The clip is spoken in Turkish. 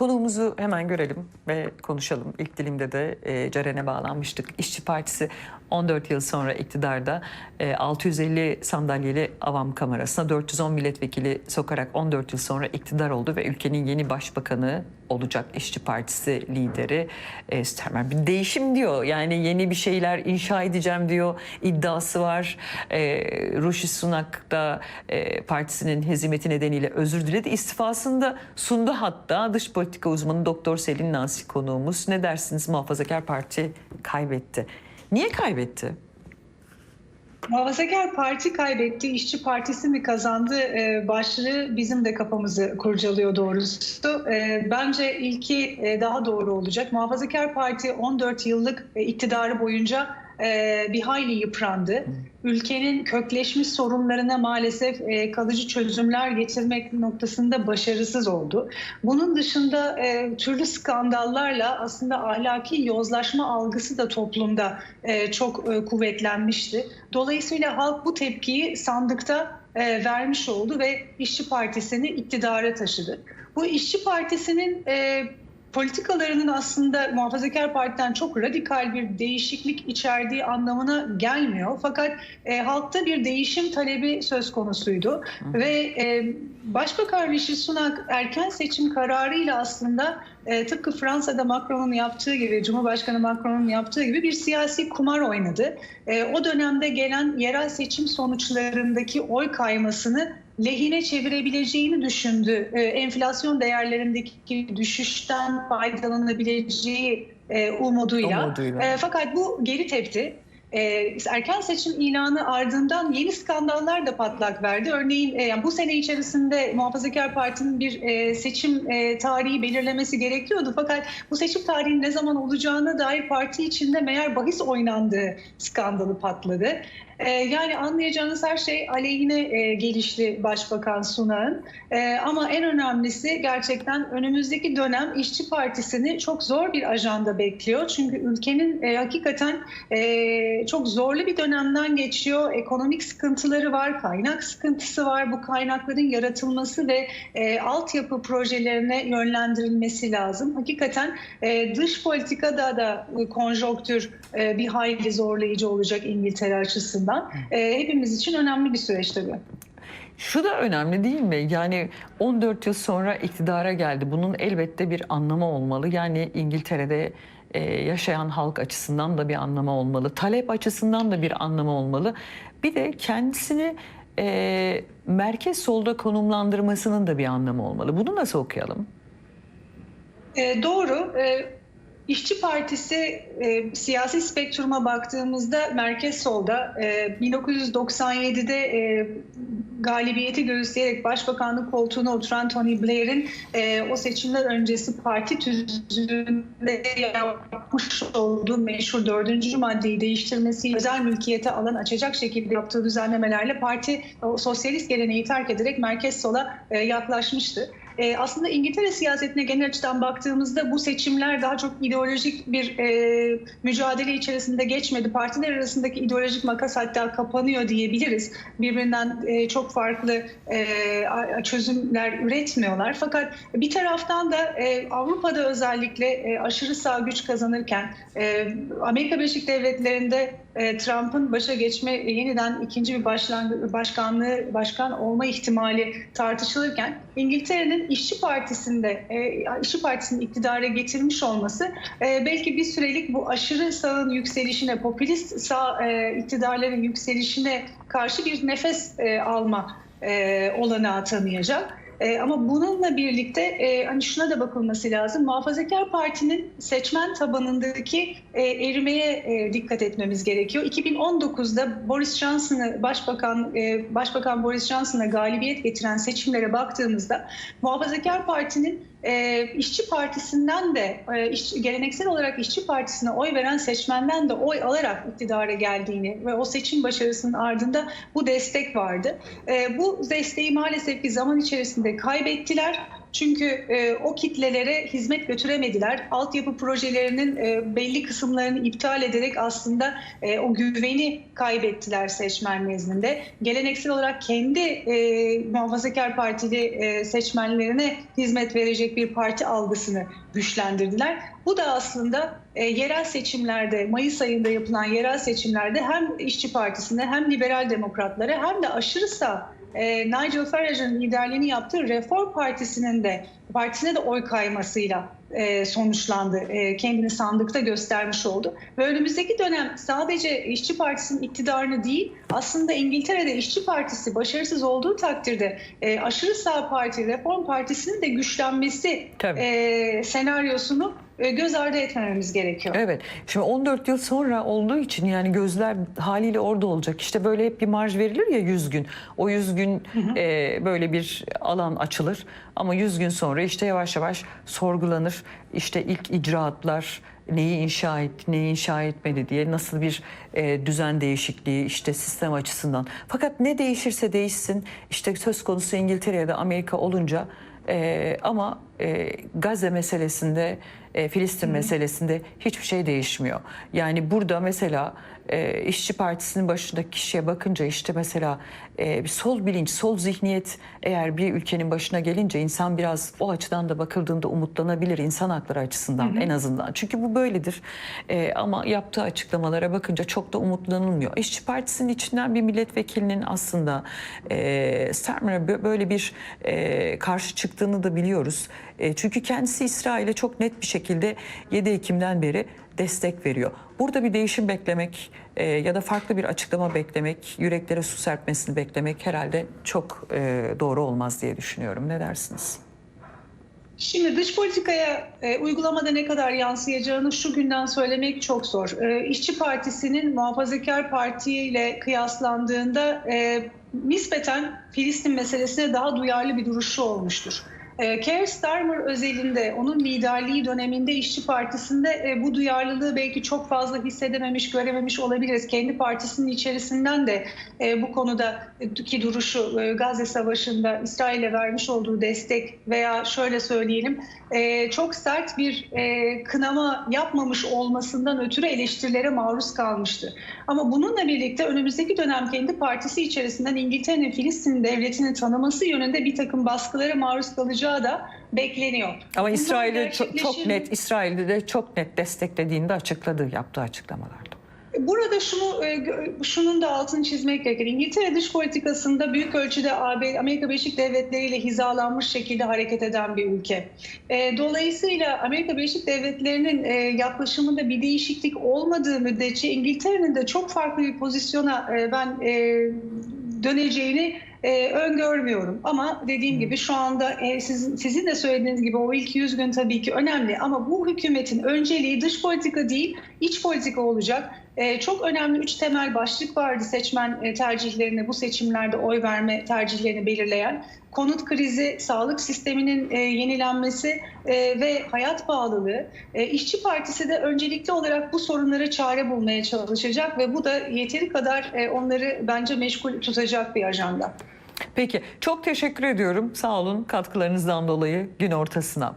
Konuğumuzu hemen görelim ve konuşalım. İlk dilimde de e, Ceren'e bağlanmıştık. İşçi Partisi 14 yıl sonra iktidarda e, 650 sandalyeli avam kamerasına 410 milletvekili sokarak 14 yıl sonra iktidar oldu ve ülkenin yeni başbakanı olacak İşçi Partisi lideri e. Bir değişim diyor. Yani yeni bir şeyler inşa edeceğim diyor. iddiası var. E, Sunak da e, partisinin hezimeti nedeniyle özür diledi. İstifasını da sundu hatta. Dış politika uzmanı Doktor Selin Nansi konuğumuz. Ne dersiniz Muhafazakar Parti kaybetti. Niye kaybetti? Muhafazakar Parti kaybetti, İşçi Partisi mi kazandı e, başlığı bizim de kafamızı kurcalıyor doğrusu. E, bence ilki e, daha doğru olacak. Muhafazakar Parti 14 yıllık e, iktidarı boyunca e, bir hayli yıprandı. Ülkenin kökleşmiş sorunlarına maalesef e, kalıcı çözümler getirmek noktasında başarısız oldu. Bunun dışında e, türlü skandallarla aslında ahlaki yozlaşma algısı da toplumda e, çok e, kuvvetlenmişti. Dolayısıyla halk bu tepkiyi sandıkta e, vermiş oldu ve İşçi Partisi'ni iktidara taşıdı. Bu İşçi Partisi'nin e, politikalarının aslında Muhafazakar Parti'den çok radikal bir değişiklik içerdiği anlamına gelmiyor. Fakat e, halkta bir değişim talebi söz konusuydu. Hı. Ve e, Başbakan Rishi Sunak erken seçim kararıyla aslında e, tıpkı Fransa'da Macron'un yaptığı gibi, Cumhurbaşkanı Macron'un yaptığı gibi bir siyasi kumar oynadı. E, o dönemde gelen yerel seçim sonuçlarındaki oy kaymasını lehine çevirebileceğini düşündü. E, enflasyon değerlerindeki düşüşten faydalanabileceği e, umuduyla. umuduyla. E, fakat bu geri tepti. E, erken seçim ilanı ardından yeni skandallar da patlak verdi. Örneğin e, yani bu sene içerisinde Muhafazakar Parti'nin bir e, seçim e, tarihi belirlemesi gerekiyordu. Fakat bu seçim tarihinin ne zaman olacağına dair parti içinde meğer bahis oynandığı skandalı patladı. E, yani anlayacağınız her şey aleyhine e, gelişti Başbakan Sunak'ın. E, ama en önemlisi gerçekten önümüzdeki dönem İşçi Partisi'ni çok zor bir ajanda bekliyor. Çünkü ülkenin e, hakikaten e, çok zorlu bir dönemden geçiyor. Ekonomik sıkıntıları var, kaynak sıkıntısı var. Bu kaynakların yaratılması ve e, altyapı projelerine yönlendirilmesi lazım. Hakikaten e, dış politikada da e, konjonktür e, bir hayli zorlayıcı olacak İngiltere açısından açısından e, hepimiz için önemli bir süreç tabii. Şu da önemli değil mi? Yani 14 yıl sonra iktidara geldi. Bunun elbette bir anlamı olmalı. Yani İngiltere'de e, yaşayan halk açısından da bir anlamı olmalı. Talep açısından da bir anlamı olmalı. Bir de kendisini e, merkez solda konumlandırmasının da bir anlamı olmalı. Bunu nasıl okuyalım? E, doğru. E, İşçi Partisi e, siyasi spektruma baktığımızda merkez solda e, 1997'de e, galibiyeti göstererek başbakanlık koltuğuna oturan Tony Blair'in e, o seçimler öncesi parti tüzüğünde yapmış olduğu meşhur dördüncü maddeyi değiştirmesi, özel mülkiyete alan açacak şekilde yaptığı düzenlemelerle parti o sosyalist geleneği terk ederek merkez sola e, yaklaşmıştı. E, aslında İngiltere siyasetine genel açıdan baktığımızda bu seçimler daha çok ideolojik bir e, mücadele içerisinde geçmedi. Partiler arasındaki ideolojik makas hatta kapanıyor diyebiliriz. Birbirinden e, çok farklı e, çözümler üretmiyorlar. Fakat bir taraftan da e, Avrupa'da özellikle e, aşırı sağ güç kazanırken e, Amerika Birleşik Devletleri'nde Trump'ın başa geçme yeniden ikinci bir başkanlığı başkan olma ihtimali tartışılırken İngiltere'nin İşçi Partisi'nde e, İşçi Partisi'nin iktidara getirmiş olması e, belki bir sürelik bu aşırı sağın yükselişine, popülist sağ iktidarların yükselişine karşı bir nefes alma olanağı tanıyacak. E, ama bununla birlikte e, hani şuna da bakılması lazım. Muhafazakar Parti'nin seçmen tabanındaki e, erimeye e, dikkat etmemiz gerekiyor. 2019'da Boris Johnson'ı Başbakan e, Başbakan Boris Johnson'a galibiyet getiren seçimlere baktığımızda Muhafazakar Parti'nin e, İşçi Partisi'nden de e, iş, geleneksel olarak İşçi Partisi'ne oy veren seçmenden de oy alarak iktidara geldiğini ve o seçim başarısının ardında bu destek vardı. E, bu desteği maalesef ki zaman içerisinde kaybettiler. Çünkü e, o kitlelere hizmet götüremediler. Altyapı projelerinin e, belli kısımlarını iptal ederek aslında e, o güveni kaybettiler seçmen nezdinde. Geleneksel olarak kendi e, muhafazakar partili e, seçmenlerine hizmet verecek bir parti algısını güçlendirdiler. Bu da aslında e, yerel seçimlerde, Mayıs ayında yapılan yerel seçimlerde hem İşçi Partisi'ne hem Liberal Demokratlara hem de aşırı sağ e, Nigel Farage'ın liderliğini yaptığı Reform Partisi'nin de partisine de oy kaymasıyla e, sonuçlandı. E, kendini sandıkta göstermiş oldu. Ve önümüzdeki dönem sadece İşçi Partisi'nin iktidarını değil, aslında İngiltere'de İşçi Partisi başarısız olduğu takdirde e, aşırı sağ parti, Reform Partisi'nin de güçlenmesi Tabii. e, senaryosunu göz ardı etmememiz gerekiyor. Evet. Şimdi 14 yıl sonra olduğu için yani gözler haliyle orada olacak. İşte böyle hep bir marj verilir ya 100 gün. O 100 gün e, böyle bir alan açılır. Ama 100 gün sonra işte yavaş yavaş sorgulanır. İşte ilk icraatlar neyi inşa etti, neyi inşa etmedi diye nasıl bir e, düzen değişikliği işte sistem açısından. Fakat ne değişirse değişsin işte söz konusu İngiltere ya da Amerika olunca ee, ama e, Gazze meselesinde, e, Filistin meselesinde hiçbir şey değişmiyor. Yani burada mesela e, İşçi Partisi'nin başındaki kişiye bakınca işte mesela e, bir sol bilinç, sol zihniyet eğer bir ülkenin başına gelince insan biraz o açıdan da bakıldığında umutlanabilir insan hakları açısından en azından. Çünkü bu böyledir. E, ama yaptığı açıklamalara bakınca çok da umutlanılmıyor. İşçi Partisi'nin içinden bir milletvekilinin aslında e, Starmer'a bö- böyle bir e, karşı çıktığını da biliyoruz. E, çünkü kendisi İsrail'e çok net bir şekilde 7 Ekim'den beri destek veriyor. Burada bir değişim beklemek e, ya da farklı bir açıklama beklemek, yüreklere su serpmesini beklemek herhalde çok e, doğru olmaz diye düşünüyorum. Ne dersiniz? Şimdi dış politikaya e, uygulamada ne kadar yansıyacağını şu günden söylemek çok zor. E, İşçi Partisi'nin muhafazakar partiyle kıyaslandığında e, nispeten Filistin meselesine daha duyarlı bir duruşu olmuştur. E, Keir Starmer özelinde onun liderliği döneminde İşçi Partisi'nde e, bu duyarlılığı belki çok fazla hissedememiş, görememiş olabiliriz. Kendi partisinin içerisinden de e, bu konudaki duruşu e, Gazze Savaşı'nda İsrail'e vermiş olduğu destek veya şöyle söyleyelim e, çok sert bir e, kınama yapmamış olmasından ötürü eleştirilere maruz kalmıştı. Ama bununla birlikte önümüzdeki dönem kendi partisi içerisinden İngiltere'nin Filistin devletini tanıması yönünde bir takım baskılara maruz kalacağı da bekleniyor. Ama İsrail'i çok, çok net, İsrail'i de çok net desteklediğini de açıkladı yaptığı açıklamalarda. Burada şunu e, şunun da altını çizmek gerekir. İngiltere dış politikasında büyük ölçüde AB, Amerika Birleşik Devletleri ile hizalanmış şekilde hareket eden bir ülke. E, Dolayısıyla Amerika Birleşik Devletleri'nin e, yaklaşımında bir değişiklik olmadığı müddetçe İngiltere'nin de çok farklı bir pozisyona e, ben e, döneceğini e, öngörmüyorum. Ama dediğim gibi şu anda e, sizin, sizin de söylediğiniz gibi o ilk 100 gün tabii ki önemli. Ama bu hükümetin önceliği dış politika değil, iç politika olacak. E, çok önemli üç temel başlık vardı seçmen e, tercihlerini, bu seçimlerde oy verme tercihlerini belirleyen. Konut krizi, sağlık sisteminin e, yenilenmesi e, ve hayat pahalılığı. İşçi Partisi de öncelikli olarak bu sorunlara çare bulmaya çalışacak ve bu da yeteri kadar onları bence meşgul tutacak bir ajanda. Peki çok teşekkür ediyorum. Sağ olun katkılarınızdan dolayı gün ortasına.